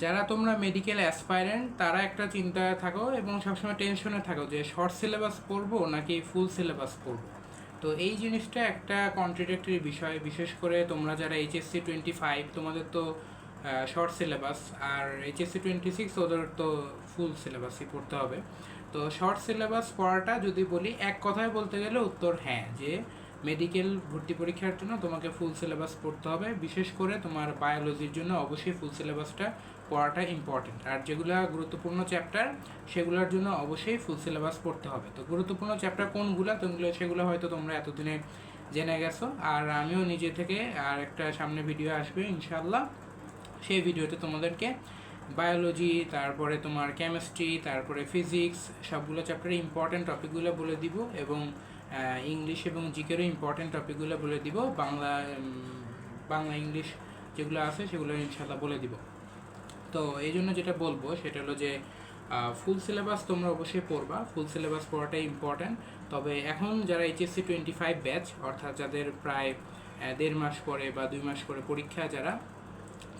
যারা তোমরা medical aspirant তারা একটা চিন্তায় থাকো এবং সবসময় টেনশনে থাকো যে শর্ট সিলেবাস পড়ব নাকি ফুল সিলেবাস পড়ব। তো এই জিনিসটা একটা কন্ট্রাডিক্টরি বিষয়। বিশেষ করে তোমরা যারা এইচএসসি টোয়েন্টি ফাইভ তোমাদের তো শর্ট সিলেবাস আর এইচএসসি টোয়েন্টি সিক্স ওদের তো ফুল সিলেবাসই পড়তে হবে। তো শর্ট সিলেবাস পড়াটা যদি বলি, এক কথায় বলতে গেলে উত্তর হ্যাঁ যে মেডিকেল ভর্তি পরীক্ষার জন্য তোমাকে ফুল সিলেবাস পড়তে হবে। বিশেষ করে তোমার বায়োলজির জন্য অবশ্যই ফুল সিলেবাসটা পড়াটা ইম্পর্টেন্ট আর যেগুলো গুরুত্বপূর্ণ চ্যাপ্টার সেগুলোর জন্য অবশ্যই ফুল সিলেবাস পড়তে হবে। তো গুরুত্বপূর্ণ চ্যাপ্টার কোনগুলো? তোগুলো সেগুলো হয়তো তোমরা এতদিনে জেনে গেছো। আর আমিও নিজে থেকে আর একটা সামনে ভিডিও আসবে ইনশাল্লাহ সেই ভিডিওতে তোমাদেরকে বায়োলজি তারপরে তোমার কেমিস্ট্রি তারপরে ফিজিক্স সবগুলো চ্যাপ্টারে ইম্পর্টেন্ট টপিকগুলো বলে দিব। এবং ইংলিশ এবং জিকেরও ইম্পর্টেন্ট টপিকগুলো বলে দিব। বাংলা বাংলা, ইংলিশ যেগুলো আছে সেগুলো ইনশাল্লাহ বলে দিব। তো এই জন্য যেটা বলব সেটা হলো যে ফুল সিলেবাস তোমরা অবশ্যই পড়বা। ফুল সিলেবাস পড়াটাই ইম্পর্ট্যান্ট তবে এখন যারা এইচএসসি টোয়েন্টি ফাইভ ব্যাচ অর্থাৎ যাদের প্রায় দেড় মাস পরে বা দুই মাস পরে পরীক্ষা যারা,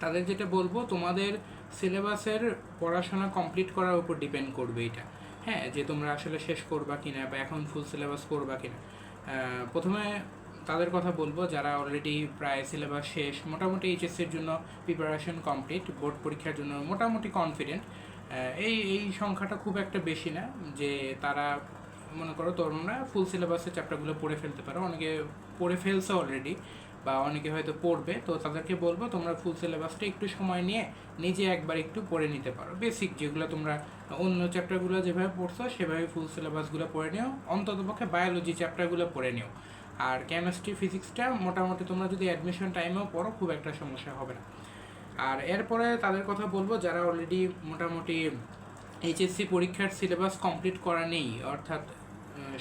তাদের যেটা বলব তোমাদের সিলেবাসের পড়াশোনা কমপ্লিট করার উপর ডিপেন্ড করবে এটা। হ্যাঁ যে তোমরা আসলে শেষ করবা কিনা বা এখন ফুল সিলেবাস করবা কিনা। আহ, প্রথমে তাদের কথা বলব যারা অলরেডি প্রায় সিলেবাস শেষ মোটামুটি এইচএসসির জন্য প্রিপারেশন কমপ্লিট বোর্ড পরীক্ষার জন্য মোটামুটি কনফিডেন্ট এই এই সংখ্যাটা খুব একটা বেশি না যে তারা মনে করো তরুণরা ফুল সিলেবাসের চ্যাপ্টারগুলো পড়ে ফেলতে পারো। অনেকে পড়ে ফেলছে অলরেডি বা অনেকে হয়তো পড়বে, তো তাদেরকে বলব তোমরা ফুল সিলেবাসটা একটু সময় নিয়ে নিজে একবার একটু পড়ে নিতে পারো। বেসিক যেগুলো তোমরা অন্য চ্যাপ্টারগুলো যেভাবে পড়ছো, সেভাবে ফুল সিলেবাসগুলো পড়ে নিও। অন্ততপক্ষে বায়োলজি চ্যাপ্টারগুলো পড়ে নিও। আর কেমিস্ট্রি ফিজিক্সটা মোটামুটি তোমরা যদি অ্যাডমিশন টাইমেও পড়ো, খুব একটা সমস্যা হবে না। আর এরপরে তাদের কথা বলব, যারা অলরেডি মোটামুটি এইচএসসি পরীক্ষার সিলেবাস কমপ্লিট করা নেই, অর্থাৎ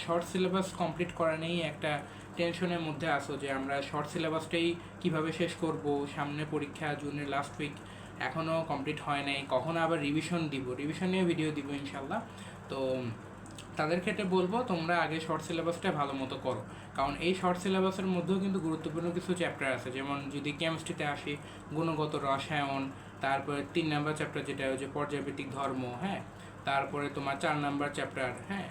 শর্ট সিলেবাস কমপ্লিট করা নেই একটা টেনশনের মধ্যে আসো যে আমরা শর্ট সিলেবাসটাই কীভাবে শেষ করব? সামনে পরীক্ষা, জুনের লাস্ট উইক এখনও কমপ্লিট হয় নাই। কখন আবার রিভিশন দিব? রিভিশন নিয়ে ভিডিও দিব ইনশাল্লাহ তো তাদের ক্ষেত্রে বলব, তোমরা আগে শর্ট সিলেবাসটা ভালো মতো করো। কারণ এই শর্ট সিলেবাসের মধ্যেও কিন্তু গুরুত্বপূর্ণ কিছু চ্যাপ্টার আছে। যেমন যদি কেমিস্ট্রিতে আসি, গুণগত রসায়ন, তারপরে তিন নাম্বার চ্যাপ্টার যেটা হচ্ছে পর্যায়ভিত্তিক ধর্ম হ্যাঁ? তারপরে তোমার চার নাম্বার চ্যাপ্টার হ্যাঁ?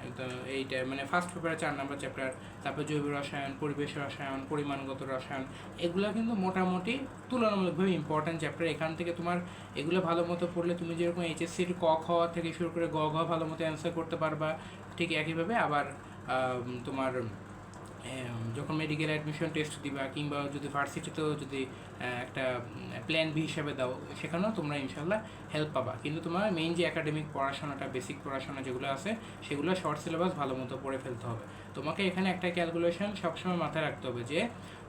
এইটা মানে ফার্স্ট পেপারে চার নাম্বার চ্যাপ্টার তারপর জৈব রসায়ন, পরিবেশ রসায়ন, পরিমাণগত রসায়ন, এগুলো কিন্তু মোটামুটি তুলনামূলকভাবে ইম্পর্ট্যান্ট চ্যাপ্টার এখান থেকে তোমার এগুলো ভালো মতো পড়লে তুমি যেরকম এইচএসসির ক, খ থেকে শুরু করে গ, ঘ ভালো মতো অ্যান্সার করতে পারবা, ঠিক একইভাবে আবার তোমার যখন মেডিকেল অ্যাডমিশন টেস্ট দিবা কিংবা যদি ভার্সিটিতেও যদি একটা প্ল্যান বি হিসাবে দাও, সেখানেও তোমরা ইনশাল্লাহ হেল্প পাবা। কিন্তু তোমার মেইন যে একাডেমিক পড়াশোনাটা বেসিক পড়াশোনা যেগুলো আছে, সেগুলো শর্ট সিলেবাস ভালো মতো পড়ে ফেলতে হবে। তোমাকে এখানে একটা ক্যালকুলেশন সবসময় মাথায় রাখতে হবে যে,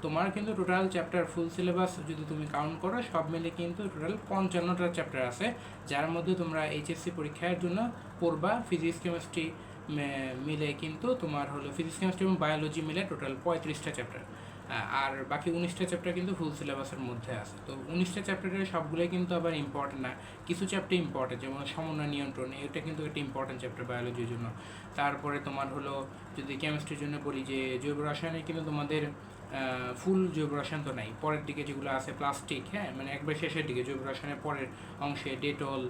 তোমার কিন্তু টোটাল চ্যাপ্টার ফুল সিলেবাস যদি তুমি কাউন্ট করো, সব মিলে কিন্তু টোটাল পঞ্চান্নটা চ্যাপ্টার আছে, যার মধ্যে তোমরা এইচএসসি পরীক্ষার জন্য পড়বা ফিজিক্স কেমিস্ট্রি মিলে কিন্তু তোমার হলো ফিজিক্স কেমিস্ট্রি এবং বায়োলজি মিলে টোটাল পঁয়ত্রিশটা চ্যাপ্টার আর বাকি উনিশটা চ্যাপ্টার কিন্তু ফুল সিলেবাসের মধ্যে আছে। তো উনিশটা চ্যাপ্টারের সবগুলোই কিন্তু আবার ইম্পর্টেন্ট না। কিছু চ্যাপ্টার ইম্পর্টেন্ট যেমন সমন্বয় নিয়ন্ত্রণ, এটা কিন্তু একটা ইম্পর্টেন্ট চ্যাপ্টার বায়োলজির জন্য। তারপরে তোমার হলো যদি কেমিস্ট্রির জন্য বলি যে জৈব রাসায়নিক কিন্তু তোমাদের ফুল জৈব রসায়ন তো নাই। পরের দিকে যেগুলো আছে প্লাস্টিক হ্যাঁ মানে একবার শেষের দিকে জৈব রসায়নের পরের অংশে ডেটল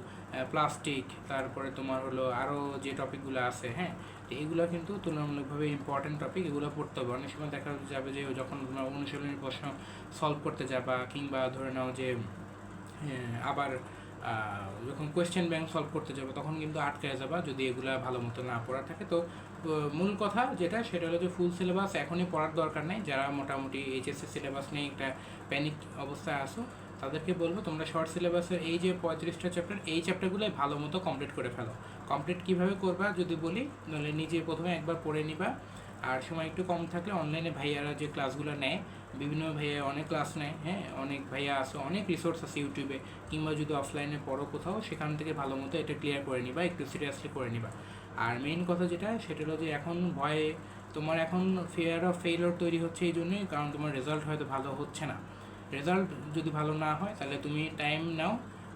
প্লাস্টিক তারপরে তোমার হলো আরও যে টপিকগুলো আছে হ্যাঁ তো এগুলো কিন্তু তুলনামূলকভাবে ইম্পর্টেন্ট টপিক এগুলো পড়তে হবে। অনেক সময় দেখা যাবে যে যখন তোমরা অনুশীলনী প্রশ্ন সলভ করতে যাবা, কিংবা ধরে নাও যে আবার যখন কোয়েশ্চেন ব্যাংক সলভ করতে যাব, তখন কিন্তু আটকে যাবা যদি এগুলা ভালো মতো না পড়া থাকে। তো মূল কথা যেটা, সেটা হলো যে ফুল সিলেবাস এখনই পড়ার দরকার নেই। যারা মোটামুটি এইচএসসি সিলেবাস নিয়ে একটা প্যানিক অবস্থায় আসো তাদেরকে বলব তোমরা শর্ট সিলেবাসের এই যে পঁয়ত্রিশটা চ্যাপ্টার এই চ্যাপ্টারগুলো ভালো মতো কমপ্লিট করে ফেলো। কমপ্লিট কীভাবে করবা যদি বলি, তাহলে নিজে প্রথমে একবার পড়ে নিবা। আর সময় একটু কম থাকলে অনলাইনে ভাইয়ারা যে ক্লাসগুলো নেয়, বিভিন্ন ভাইয়া অনেক ক্লাস নেয় হ্যাঁ অনেক ভাইয়া আছে, অনেক রিসোর্স আছে ইউটিউবে, কিংবা যদি অফলাইনে পড়ো কোথাও, সেখান থেকে ভালো মতো এটা ক্লিয়ার করে নিবা, একটু সিরিয়াসলি করে নিবা। আর মেইন কথা যেটা, সেটা হলো যে এখন ভয়ে তোমার এখন ফিয়ার অফ ফেইলর তৈরি হচ্ছে এই জন্যই, কারণ তোমার রেজাল্ট হয়তো ভালো হচ্ছে না। রেজাল্ট যদি ভালো না হয়, তাহলে তুমি টাইম নাও,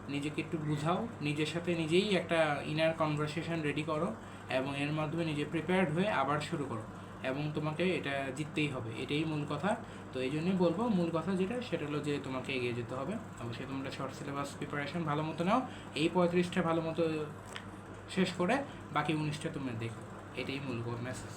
নিজেকে একটু বুঝাও, নিজের সাথে নিজেই একটা ইনার কনভারসেশন রেডি করো, এবং এর মাধ্যমে নিজে প্রিপেয়ার্ড হয়ে আবার শুরু করো। এবং তোমাকে এটা জিততেই হবে, এটাই মূল কথা। তো এই জন্যই বলব, মূল কথা যেটা, সেটা হলো যে তোমাকে এগিয়ে যেতে হবে। অবশ্যই তোমরা শর্ট সিলেবাস প্রিপারেশন ভালো মতো নাও, এই পঁয়ত্রিশটা ভালো মতো শেষ করে বাকি উনিশটা তুমি দেখো, এটাই মূল মেসেজ